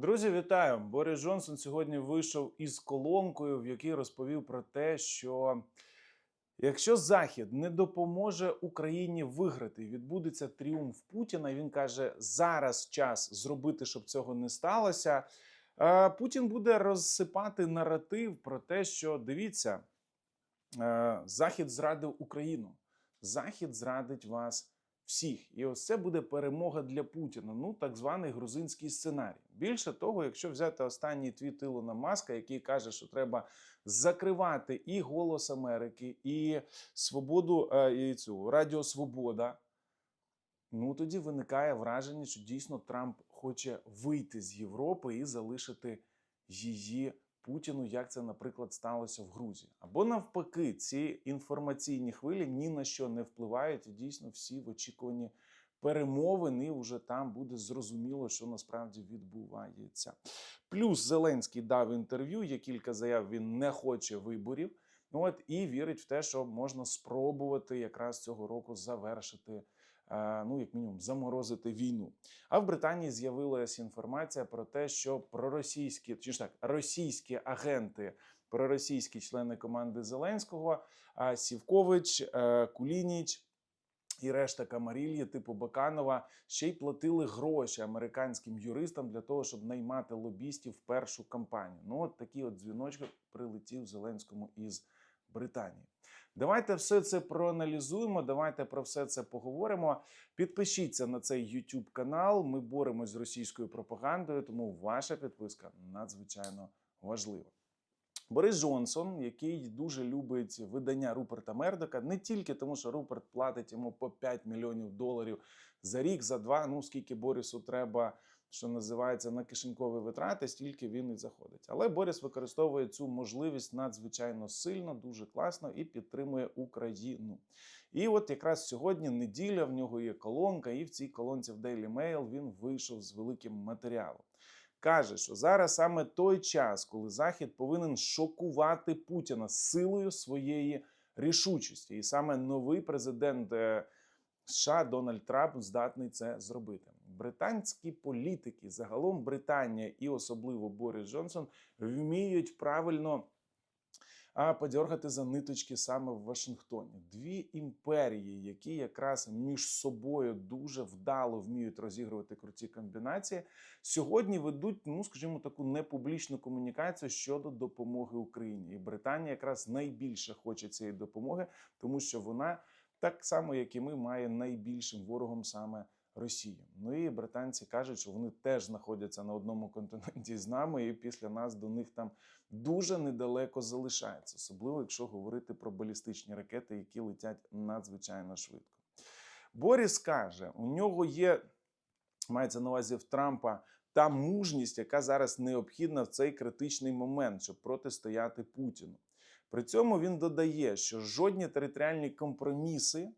Друзі, вітаю! Борис Джонсон сьогодні вийшов із колонкою, в якій розповів про те, що якщо Захід не допоможе Україні виграти, відбудеться тріумф Путіна. Він каже, зараз час зробити, щоб цього не сталося. е, Путін буде розсипати наратив про те, що дивіться, е, Захід зрадив Україну. Захід зрадить вас всіх. І ось це буде перемога для Путіна. Ну, так званий грузинський сценарій. Більше того, якщо взяти останній твіт Ілона Маска, який каже, що треба закривати і Голос Америки, і Свободу е, і цю Радіо Свобода. Ну тоді виникає враження, що дійсно Трамп хоче вийти з Європи і залишити її Путіну, як це, наприклад, сталося в Грузії. Або навпаки, ці інформаційні хвилі ні на що не впливають, і дійсно всі в очікуванні перемовин, і вже там буде зрозуміло, що насправді відбувається. Плюс Зеленський дав інтерв'ю, є кілька заяв, він не хоче виборів. Ну от і вірить в те, що можна спробувати якраз цього року завершити. Е, Ну, як мінімум, заморозити війну. А в Британії з'явилася інформація про те, що проросійські, чи ж так, російські агенти, проросійські члени команди Зеленського, Сівкович, е, Кулініч. І решта камарільї, типу Баканова, ще й платили гроші американським юристам для того, щоб наймати лобістів в першу кампанію. Ну, от такий от дзвіночок прилетів Зеленському із Британії. Давайте все це проаналізуємо. Давайте про все це поговоримо. Підпишіться на цей YouTube канал. Ми боремось з російською пропагандою, тому ваша підписка надзвичайно важлива. Борис Джонсон, який дуже любить видання Руперта Мердока, не тільки тому, що Руперт платить йому по 5 мільйонів доларів за рік, за два. Ну скільки Борису треба, що називається на кишенькові витрати, стільки він і заходить. Але Борис використовує цю можливість надзвичайно сильно, дуже класно і підтримує Україну. І от якраз сьогодні неділя в нього є колонка, і в цій колонці в Daily Mail він вийшов з великим матеріалом. Каже, що зараз саме той час, коли Захід повинен шокувати Путіна силою своєї рішучості, і саме новий президент е, США Дональд Трамп здатний це зробити. Британські політики, загалом Британія і особливо Борис Джонсон, вміють правильно а за ниточки саме в Вашингтоні. Дві імперії, які якраз між собою дуже вдало вміють розігрувати круті комбінації, сьогодні ведуть, ну скажімо, таку непублічну комунікацію щодо допомоги Україні. І Британія якраз найбільше хоче цієї допомоги, тому що вона так само, як і ми, має найбільшим ворогом саме. Росію. Ну і британці кажуть, що вони теж знаходяться на одному континенті з нами, і після нас до них там дуже недалеко залишається, особливо якщо говорити про балістичні ракети, які летять надзвичайно швидко. Боріс каже, у нього є, мається на увазі в Трампа. Та мужність, яка зараз необхідна в цей критичний момент, щоб протистояти Путіну. При цьому він додає, що жодні територіальні компроміси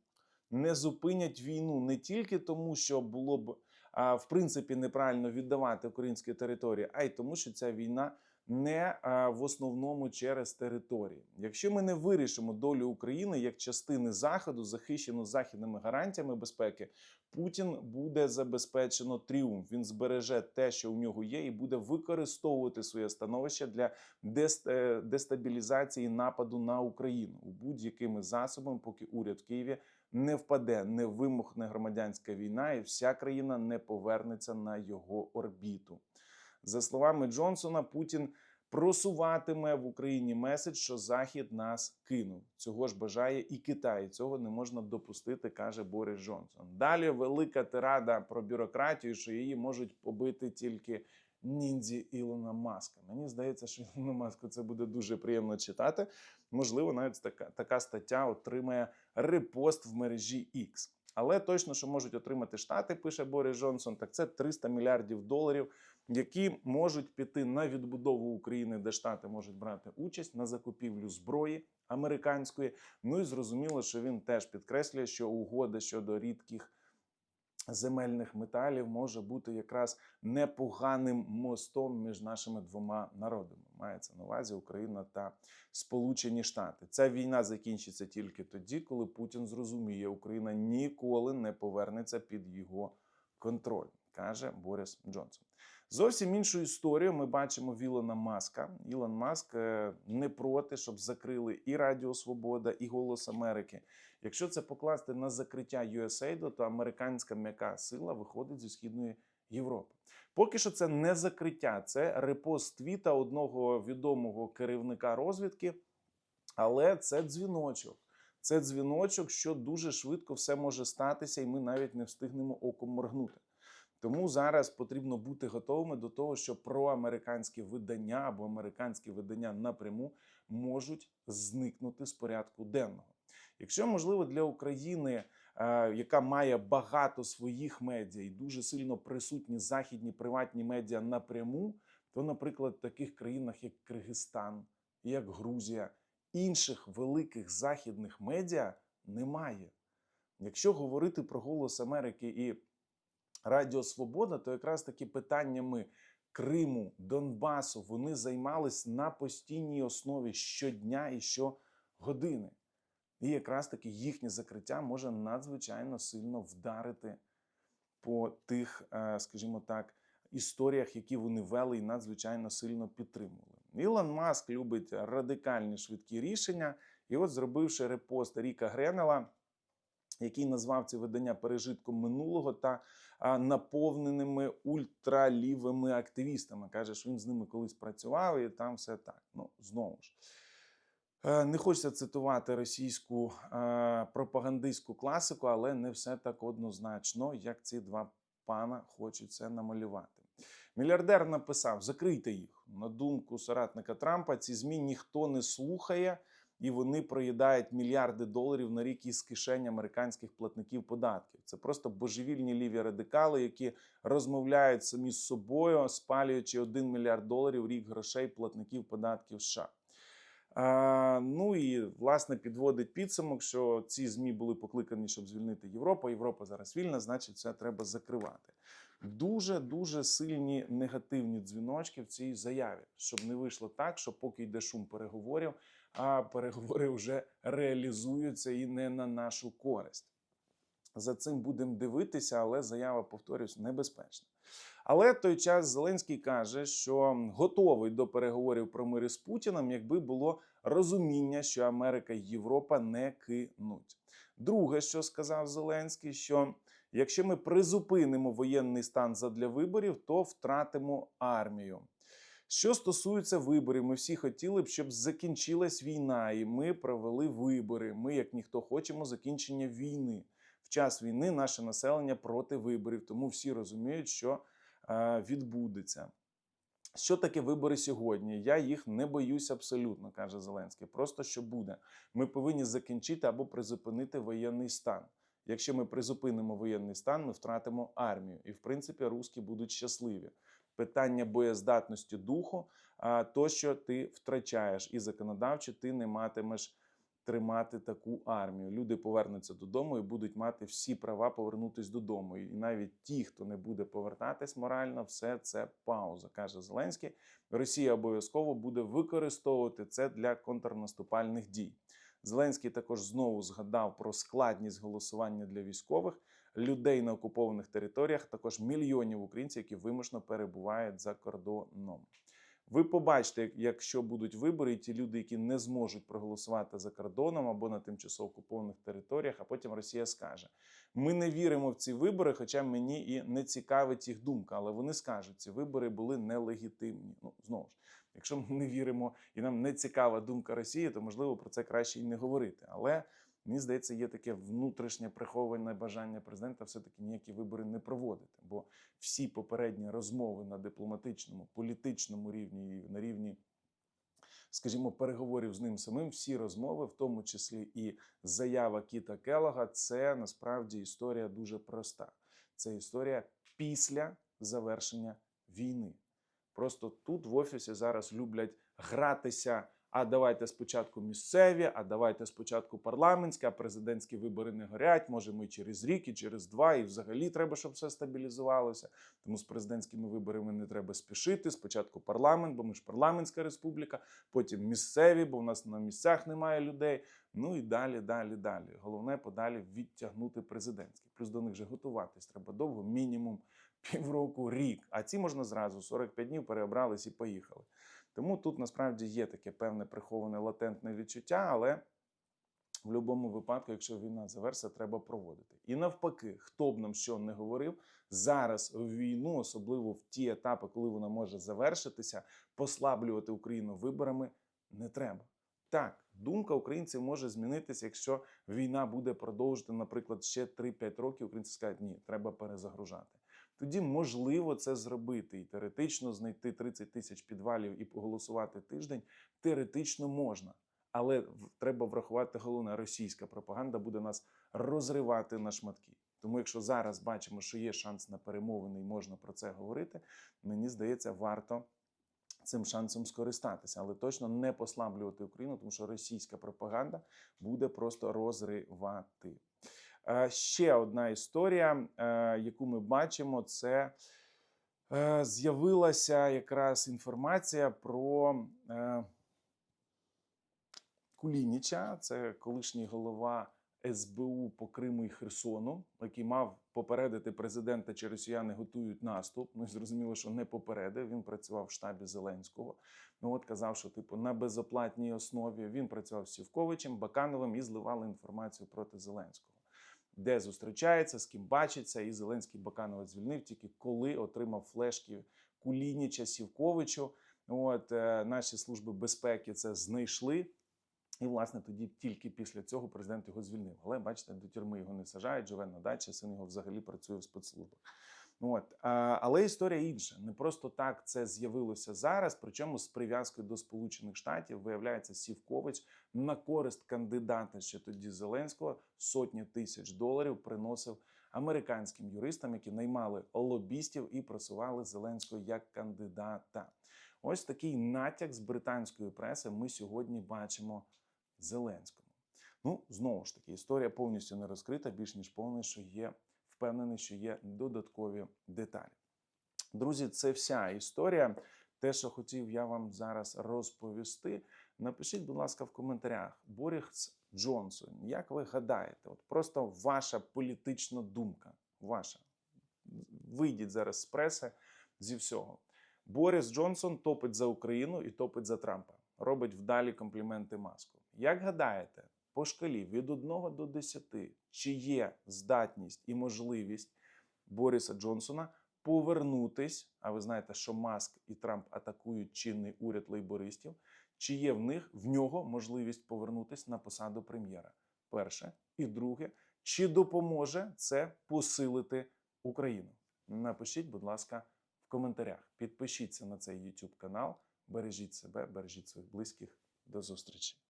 не зупинять війну не тільки тому, що було б в принципі неправильно віддавати українські території, а й тому, що ця війна не в основному через території. Якщо ми не вирішимо долю України як частини заходу, захищену західними гарантіями безпеки, Путін буде забезпечено тріумф. Він збереже те, що у нього є, і буде використовувати своє становище для е, дестабілізації нападу на Україну будь-якими засобами, поки уряд в Києві не впаде, не вимухне громадянська війна, і вся країна не повернеться на його орбіту. За словами Джонсона, Путін просуватиме в Україні меседж, що Захід нас кинув. Цього ж бажає і Китай. Цього не можна допустити, каже Борис Джонсон. Далі велика тирада про бюрократію, що її можуть побити тільки ніндзі Ілона Маска. Мені здається, що Ілону Маску це буде дуже приємно читати. Можливо, навіть така, така стаття отримає репост в мережі X. Але точно, що можуть отримати штати, пише Борис Джонсон, так це 300 мільярдів доларів, які можуть піти на відбудову України, де штати можуть брати участь на закупівлю зброї американської. Ну і зрозуміло, що він теж підкреслює, що угода щодо рідких земельних металів може бути якраз непоганим мостом між нашими двома народами. Мається на увазі Україна та Сполучені Штати. Ця війна закінчиться тільки тоді, коли Путін зрозуміє, Україна ніколи не повернеться під його контроль. Каже Борис Джонсон. Зовсім іншу історію ми бачимо в Ілона Маска. Ілон Маск е, не проти, щоб закрили і Радіо Свобода, і Голос Америки. Якщо це покласти на закриття USAID, то американська м'яка сила виходить зі східної Європи. Поки що це не закриття, це репост твіта одного відомого керівника розвідки, але це дзвіночок. Це дзвіночок, що дуже швидко все може статися, і ми навіть не встигнемо оком моргнути. Тому зараз потрібно бути готовими до того, що проамериканські видання або американські видання напряму можуть зникнути з порядку денного. Якщо можливо для України, е, яка має багато своїх медіа і дуже сильно присутні західні приватні медіа напряму, то, наприклад, в таких країнах, як Киргизстан, як Грузія, інших великих західних медіа немає. Якщо говорити про Голос Америки і Радіо Свобода, то якраз таки питаннями Криму, Донбасу вони займались на постійній основі щодня і щогодини. І якраз таки їхнє закриття може надзвичайно сильно вдарити по тих, е, скажімо так, історіях, які вони вели і надзвичайно сильно підтримували. Ілон Маск любить радикальні швидкі рішення, і от зробивши репост Ріка Гренела, який назвав ці видання пережитком минулого та наповненими ультралівими активістами. Каже, що він з ними колись працював, і там все так. Ну, знову ж. Е, Не хочеться цитувати російську е, пропагандистську класику, але не все так однозначно, як ці два пана хочуть це намалювати. Мільярдер написав: закрийте їх. На думку соратника Трампа, ці змі ніхто не слухає, і вони проїдають мільярди доларів на рік із кишень американських платників податків. Це просто божевільні ліві радикали, які розмовляють самі з собою, спалюючи 1 мільярд доларів рік грошей платників податків США. А, ну і власне підводить підсумок, що ці змі були покликані, щоб звільнити Європу. Європа зараз вільна, значить, це треба закривати. Дуже дуже сильні негативні дзвіночки в цій заяві, щоб не вийшло так, що поки йде шум переговорів, а переговори вже реалізуються і не на нашу користь. За цим будемо дивитися, але заява, повторюсь, небезпечна. Але той час Зеленський каже, що готовий до переговорів про мир з Путіним, якби було розуміння, що Америка і Європа не кинуть. Друге, що сказав Зеленський, що якщо ми призупинимо воєнний стан задля виборів, то втратимо армію. Що стосується виборів, ми всі хотіли б, щоб закінчилась війна, і ми провели вибори. Ми, як ніхто, хочемо закінчення війни. В час війни наше населення проти виборів, тому всі розуміють, що е, відбудеться. Що таке вибори сьогодні? Я їх не боюсь абсолютно, каже Зеленський. Просто що буде. Ми повинні закінчити або призупинити воєнний стан. Якщо ми призупинимо воєнний стан, ми втратимо армію. І в принципі, русські будуть щасливі. Питання боєздатності духу, а то, що ти втрачаєш, і законодавчо ти не матимеш тримати таку армію. Люди повернуться додому і будуть мати всі права повернутися додому. І навіть ті, хто не буде повертатись морально, все це пауза, каже Зеленський. Росія обов'язково буде використовувати це для контрнаступальних дій. Зеленський також знову згадав про складність голосування для військових людей на окупованих територіях, також мільйонів українців, які вимушено перебувають за кордоном. Ви побачите, якщо будуть вибори, ті люди, які не зможуть проголосувати за кордоном або на тимчасово окупованих територіях, а потім Росія скаже: ми не віримо в ці вибори, хоча мені і не цікавить їх думка, але вони скажуть, ці вибори були нелегітимні. Ну знову ж, якщо ми не віримо і нам не цікава думка Росії, то можливо про це краще і не говорити. Але Мені здається, є таке внутрішнє приховане бажання президента все-таки ніякі вибори не проводити, бо всі попередні розмови на дипломатичному, політичному рівні і на рівні, скажімо, переговорів з ним самим, всі розмови, в тому числі і заява Кіта Келога, це насправді історія дуже проста. Це історія після завершення війни. Просто тут в офісі зараз люблять гратися. А давайте спочатку місцеві, а давайте спочатку парламентські, а президентські вибори не горять. Може, ми через рік і через два, і взагалі треба, щоб все стабілізувалося. Тому з президентськими виборами не треба спішити. Спочатку парламент, бо ми ж парламентська республіка, потім місцеві, бо в нас на місцях немає людей. Ну і далі, далі, далі. Головне подалі відтягнути президентські. Плюс до них вже готуватись треба довго, мінімум півроку, рік. А ці можна зразу 45 днів переобрались і поїхали. Тому тут насправді є таке певне приховане латентне відчуття, але в будь-якому випадку, якщо війна завершиться, треба проводити. І навпаки, хто б нам що не говорив, зараз в війну, особливо в ті етапи, коли вона може завершитися, послаблювати Україну виборами не треба. Так, думка українців може змінитися, якщо війна буде продовжити, наприклад, ще 3-5 років. Українці скажуть, ні, треба перезагружати. Тоді можливо це зробити і теоретично знайти 30 тисяч підвалів і поголосувати тиждень. Теоретично можна, але треба врахувати головне: російська пропаганда буде нас розривати на шматки. Тому, якщо зараз бачимо, що є шанс на перемовини і можна про це говорити, мені здається, варто цим шансом скористатися, але точно не послаблювати Україну, тому що російська пропаганда буде просто розривати. Е, Ще одна історія, е, яку ми бачимо, це е, з'явилася якраз інформація про Кулініча, це колишній голова СБУ по Криму і Херсону, який мав попередити президента, чи росіяни готують наступ. Ну зрозуміло, що не попередив. Він працював в штабі Зеленського. Ну от казав, що типу на безоплатній основі він працював з Сівковичем, Бакановим і зливали інформацію проти Зеленського. Де зустрічається, з ким бачиться, і Зеленський Баканова звільнив тільки коли отримав флешки Кулініча Сівковичу. От е, наші служби безпеки це знайшли. І, власне, тоді тільки після цього президент його звільнив. Але бачите, до тюрми його не сажають, живе на дачі, син його взагалі працює в спецслужбах. От. Але історія інша. Не просто так це з'явилося зараз, причому з прив'язкою до Сполучених Штатів виявляється Сівкович на користь кандидата ще тоді Зеленського сотні тисяч доларів приносив американським юристам, які наймали лобістів і просували Зеленського як кандидата. Ось такий натяк з британської преси ми сьогодні бачимо Зеленському. Ну, знову ж таки, історія повністю не розкрита, більш ніж повна, що є впевнений, що є додаткові деталі. Друзі, це вся історія. Те, що хотів я вам зараз розповісти. Напишіть, будь ласка, в коментарях Боріс Джонсон. Як ви гадаєте? От просто ваша політична думка. Ваша. Вийдіть зараз з преси зі всього. Борис Джонсон топить за Україну і топить за Трампа. Робить вдалі компліменти маску. Як гадаєте, по шкалі від 1 до 10, чи є здатність і можливість Бориса Джонсона повернутись? А ви знаєте, що Маск і Трамп атакують чинний уряд лейбористів. Чи є в них в нього можливість повернутись на посаду прем'єра? Перше і друге, чи допоможе це посилити Україну? Напишіть, будь ласка, в коментарях. Підпишіться на цей YouTube канал. Бережіть себе, бережіть своїх близьких. До зустрічі!